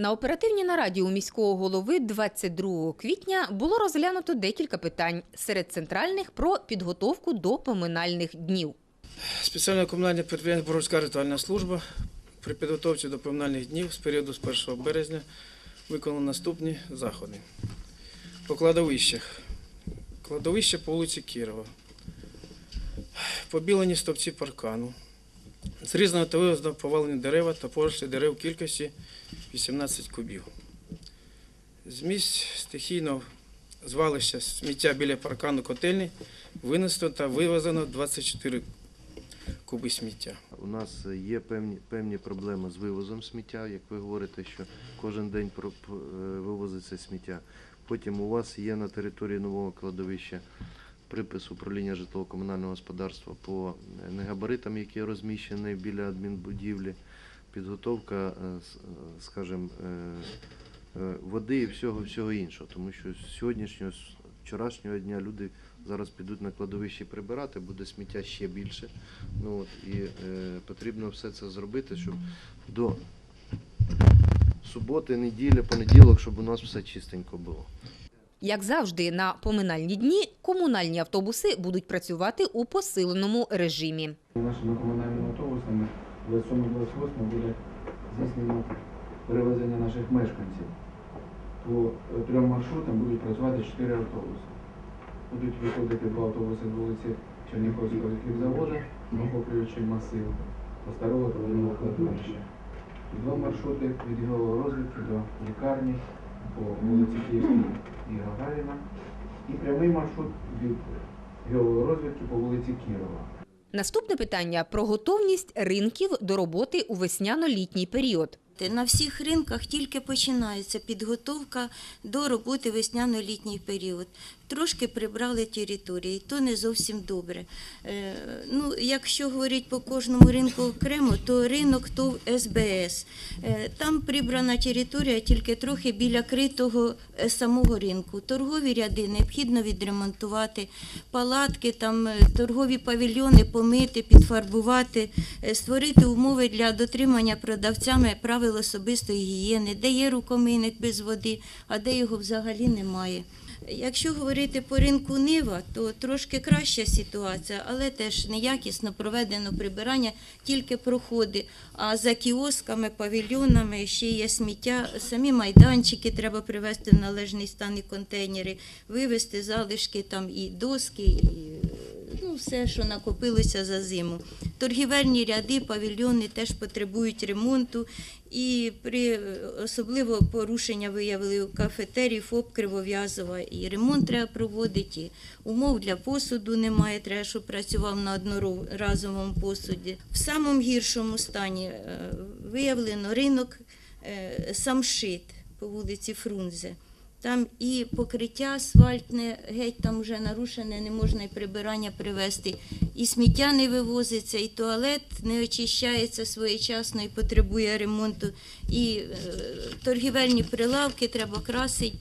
На оперативній нараді у міського голови 22 квітня було розглянуто декілька питань серед центральних про підготовку до поминальних днів. Спеціальне комунальне підприємство Боровська ритуальна служба при підготовці до поминальних днів з періоду з 1 березня виконано наступні заходи. По кладовищах. Кладовище по вулиці Кірова. Побілені стовпці паркану. Зрізано та вивезено повалені дерева та порослі дерев кількості 18 кубів. З місць стихійного звалища сміття біля паркану котельні винесено та вивезено 24 куби сміття. У нас є певні, певні проблеми з вивозом сміття, як ви говорите, що кожен день е, вивозиться сміття. Потім у вас є на території нового кладовища припис управління житлово-комунального господарства по негабаритам, які розміщені біля адмінбудівлі, підготовка, е, е, скажімо, е, води і всього, всього іншого. Тому що з сьогоднішнього, з вчорашнього дня люди зараз підуть на кладовище прибирати, буде сміття ще більше. Ну, от, і е, потрібно все це зробити, щоб до суботи, неділі, понеділок, щоб у нас все чистенько було. Як завжди, на поминальні дні комунальні автобуси будуть працювати у посиленому режимі. Нашими комунальними 27-28 буде здійснено перевезення наших мешканців. По е, трьом маршрутам будуть працювати 4 автобуси. Будуть виходити два автобуси з вулиці Черніховського хлібзаводу, охоплюючи масив та старого товарного кладовища. Два маршрути від його розвідки до лікарні по вулиці Київській і Гагаріна. І прямий маршрут від його розвідки по вулиці Кірова. Наступне питання про готовність ринків до роботи у весняно-літній період. На всіх ринках тільки починається підготовка до роботи весняно-літній період. Трошки прибрали території, то не зовсім добре. Е, ну, якщо говорити по кожному ринку окремо, то ринок ТОВ СБС. Е, там прибрана територія тільки трохи біля критого е, самого ринку. Торгові ряди необхідно відремонтувати, палатки, там, торгові павільйони помити, підфарбувати, створити умови для дотримання продавцями правил особистої гігієни, де є рукомийник без води, а де його взагалі немає. Якщо говорити по ринку Нива, то трошки краща ситуація, але теж неякісно проведено прибирання, тільки проходи. А за кіосками, павільйонами ще є сміття. Самі майданчики треба привести в належний стан і контейнери, вивезти залишки там і доски, і ну, все, що накопилося за зиму. Торгівельні ряди, павільйони теж потребують ремонту. І при особливо порушення виявили у кафетерії ФОП Кривов'язова. І ремонт треба проводити, і умов для посуду немає, треба, щоб працював на одноразовому посуді. В самому гіршому стані е, виявлено ринок е, самшит по вулиці Фрунзе. Там і покриття асфальтне, геть там вже нарушене, не можна і прибирання привезти. І сміття не вивозиться, і туалет не очищається своєчасно і потребує ремонту. І е, торгівельні прилавки треба красити,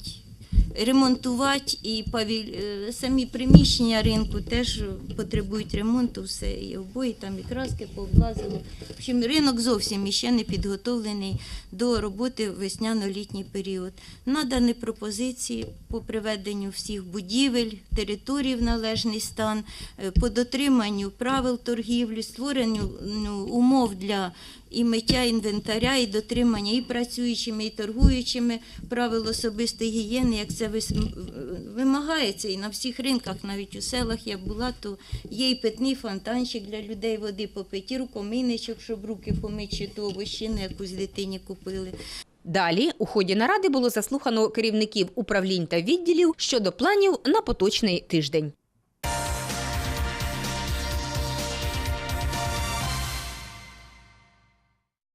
ремонтувати, і е, самі приміщення ринку теж потребують ремонту, все, і обої, там і краски пооблазили. В общем, ринок зовсім іще не підготовлений до роботи в весняно-літній період. Надані пропозиції по приведенню всіх будівель, територій в належний стан, е, по дотриманню правил торгівлі, створенню ну, умов для і миття інвентаря, і дотримання і працюючими, і торгуючими правил особистої гігієни, як це вис- вимагається і на всіх ринках, навіть у селах я була, то є і питний фонтанчик для людей води попити, і рукомийничок, щоб руки помити, чи то овощину якусь дитині купили. Далі у ході наради було заслухано керівників управлінь та відділів щодо планів на поточний тиждень.